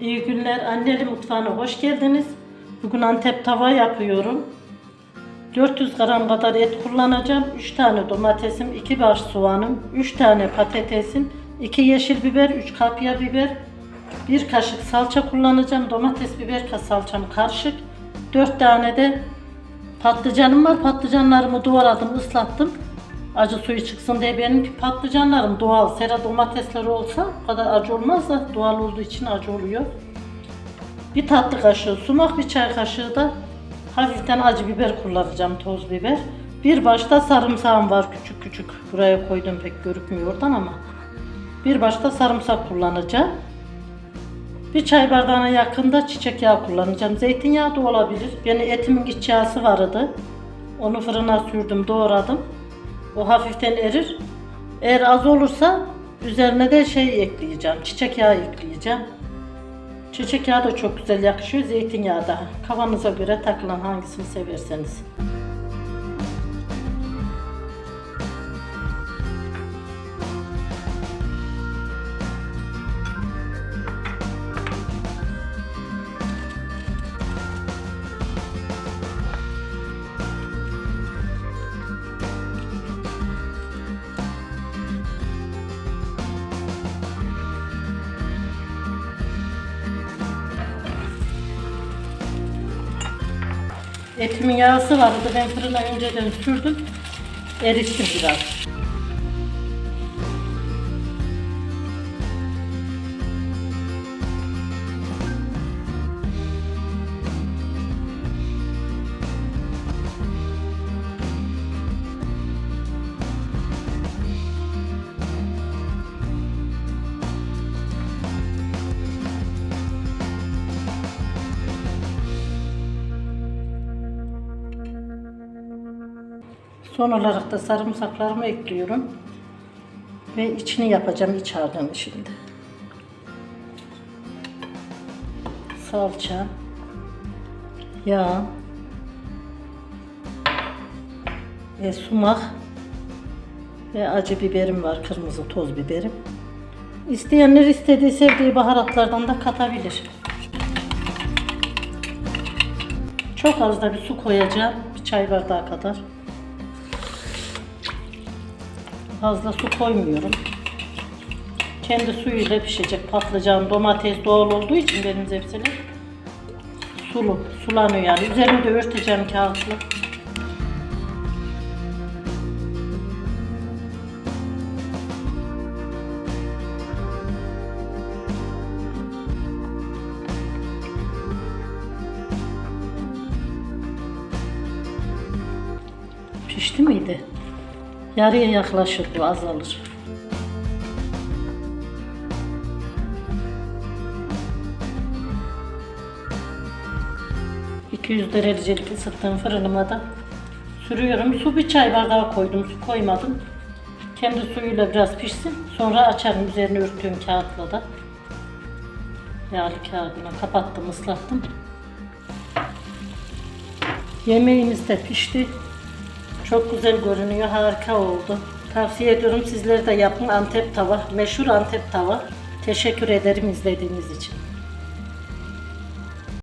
İyi günler. Anneli mutfağına hoş geldiniz. Bugün Antep tava yapıyorum. 400 gram kadar et kullanacağım. 3 tane domatesim, 2 baş soğanım, 3 tane patatesim, 2 yeşil biber, 3 kapya biber, 1 kaşık salça kullanacağım. Domates, biber, salçam karışık. 4 tane de patlıcanım var. Patlıcanlarımı doğradım, ıslattım. Acı suyu çıksın diye benim patlıcanlarım doğal. Sera domatesleri olsa o kadar acı olmaz da doğal olduğu için acı oluyor. Bir tatlı kaşığı sumak, bir çay kaşığı da hafiften acı biber kullanacağım, toz biber. Bir başta sarımsağım var küçük küçük. Buraya koydum pek görükmüyor oradan ama. Bir başta sarımsak kullanacağım. Bir çay bardağına yakında çiçek yağı kullanacağım. Zeytinyağı da olabilir. Yani etimin iç yağı vardı. Onu fırına sürdüm, doğradım. O hafiften erir. Eğer az olursa üzerine de şey ekleyeceğim. Çiçek yağı ekleyeceğim. Çiçek yağı da çok güzel yakışıyor. Zeytinyağı da. Kafanıza göre takılan hangisini severseniz. Etimin yağısı vardı. Ben fırına önceden sürdüm. Erittim biraz. Son olarak da sarımsaklarımı ekliyorum. Ve içini yapacağım iç harcını şimdi. Salça, yağ ve sumak ve acı biberim var, kırmızı toz biberim. İsteyenler istediği sevdiği baharatlardan da katabilir. Çok az da bir su koyacağım, bir çay bardağı kadar. Fazla su koymuyorum. Kendi suyuyla pişecek patlıcan, domates doğal olduğu için benim zepseler sulu, sulanıyor yani. Üzerini de örteceğim kağıtla. Pişti miydi? Yarıya yaklaşır bu azalır. ...200 derecelik ısıttığım fırınıma da sürüyorum. Su bir çay bardağı koydum, su koymadım. Kendi suyuyla biraz pişsin. Sonra açarım üzerine örttüğüm kağıtla da. Yağlı kağıdına kapattım, ıslattım. Yemeğimiz de pişti. Çok güzel görünüyor, harika oldu. Tavsiye ediyorum sizler de yapın Antep tava, meşhur Antep tava. Teşekkür ederim izlediğiniz için.